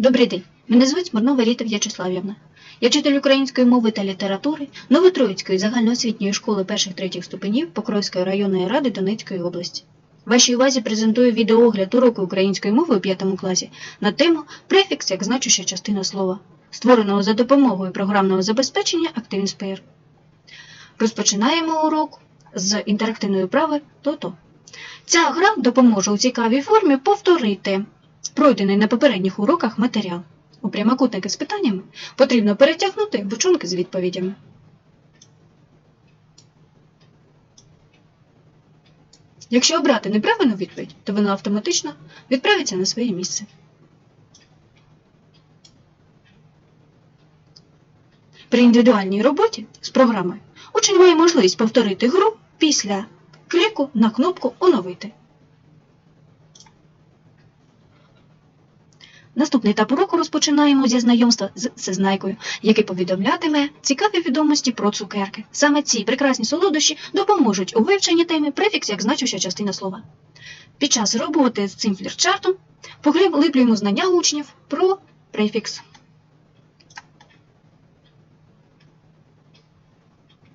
Добрий день. Мене звуть Смирнова Ріта В'ячеславівна. Я вчитель української мови та літератури Новотроїцької загальноосвітньої школи перших третіх ступенів Покровської районної ради Донецької області. Вашій увазі презентую відеоогляд уроку української мови у 5 класі на тему префікс як значуща частина слова, створеного за допомогою програмного забезпечення ActiveInspire. Розпочинаємо урок з інтерактивної вправи «То-то». Ця гра допоможе у цікавій формі повторити пройдений на попередніх уроках матеріал. У прямокутники з питаннями потрібно перетягнути бучонки з відповідями. Якщо обрати неправильну відповідь, то вона автоматично відправиться на своє місце. При індивідуальній роботі з програмою учень має можливість повторити гру після кліку на кнопку Оновити. Наступний етап уроку розпочинаємо зі знайомства з всезнайкою, який повідомлятиме цікаві відомості про цукерки. Саме ці прекрасні солодощі допоможуть у вивченні теми префікс як значуща частина слова. Під час роботи з цим флірчартом поглиблюємо знання учнів про префікс.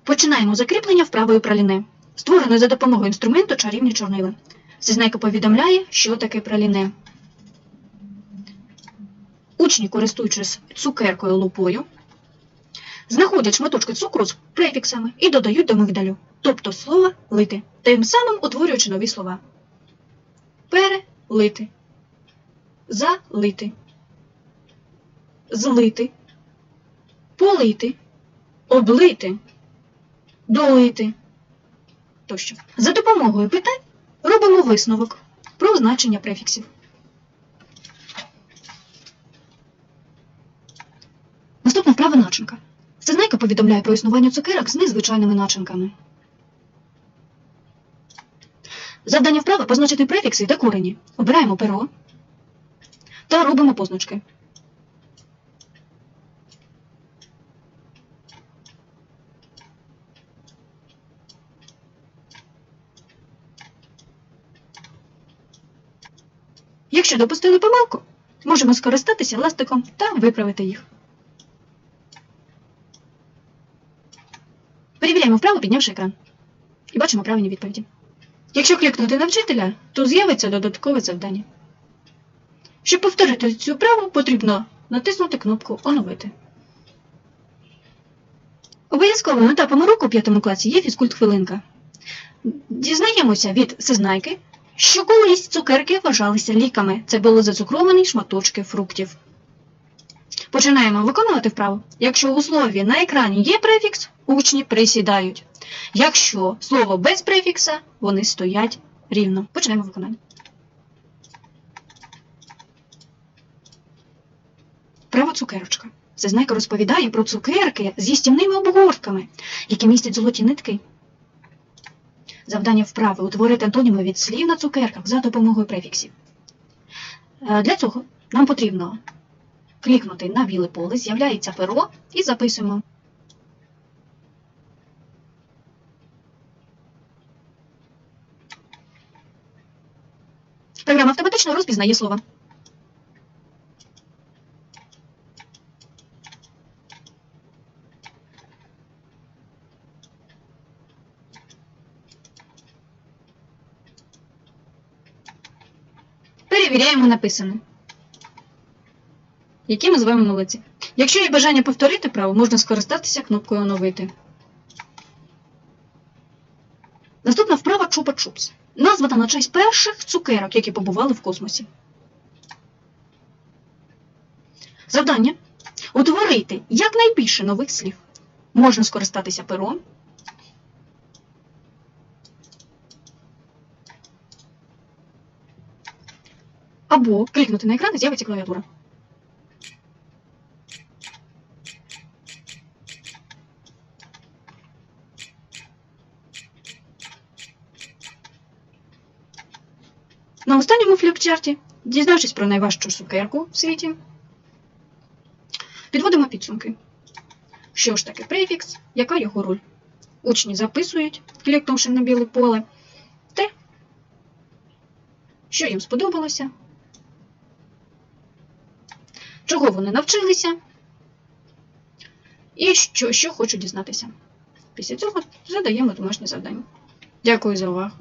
Починаємо закріплення вправою праліне, створеної за допомогою інструменту чарівні чорнила. Всезнайка повідомляє, що таке праліне. Учні, користуючись цукеркою лупою, знаходять шматочки цукру з префіксами і додають до мигдалю, тобто слово лити, тим самим утворюючи нові слова. Перелити, залити, злити, полити, облити, долити тощо. За допомогою питань робимо висновок про значення префіксів. Наступна вправа начинка. Всезнайка повідомляє про існування цукерок з незвичайними начинками. Завдання вправи позначити префікси та корені. Обираємо перо та робимо позначки. Якщо допустили помилку, можемо скористатися ластиком та виправити їх. Перевіряємо вправо, піднявши екран. І бачимо правильні відповіді. Якщо клікнути на вчителя, то з'явиться додаткове завдання. Щоб повторити цю вправу, потрібно натиснути кнопку Оновити. Обов'язковим етапом уроку у 5 класі є фізкульт-хвилинка. Дізнаємося від всезнайки, що колись цукерки вважалися ліками. Це були зацукровані шматочки фруктів. Починаємо виконувати вправу. Якщо у слові на екрані є префікс, учні присідають. Якщо слово без префікса, вони стоять рівно. Починаємо виконання. Право цукерочка. Всезнайка розповідає про цукерки з їстівними обгортками, які містять золоті нитки. Завдання вправи утворити антоніми від слів на цукерках за допомогою префіксів. Е, Для цього нам потрібно клікнути на біле поле, з'являється перо і записуємо. Програма автоматично розпізнає слова. Перевіряємо написане. Які ми звемо молодці. Якщо є бажання повторити право, можна скористатися кнопкою Оновити. Наступна вправа Чупа-Чупс. Названа на честь перших цукерок, які побували в космосі. Завдання утворити якнайбільше нових слів. Можна скористатися пером. Або клікнути на екран і з'явиться клавіатура. На останньому фліпчарті, дізнавшись про найважчу цукерку в світі, підводимо підсумки. Що ж таке префікс, яка його роль? Учні записують, клікнувши на біле поле, те, що їм сподобалося. чого вони навчилися і що, що хочуть дізнатися. Після цього задаємо домашнє завдання. Дякую за увагу.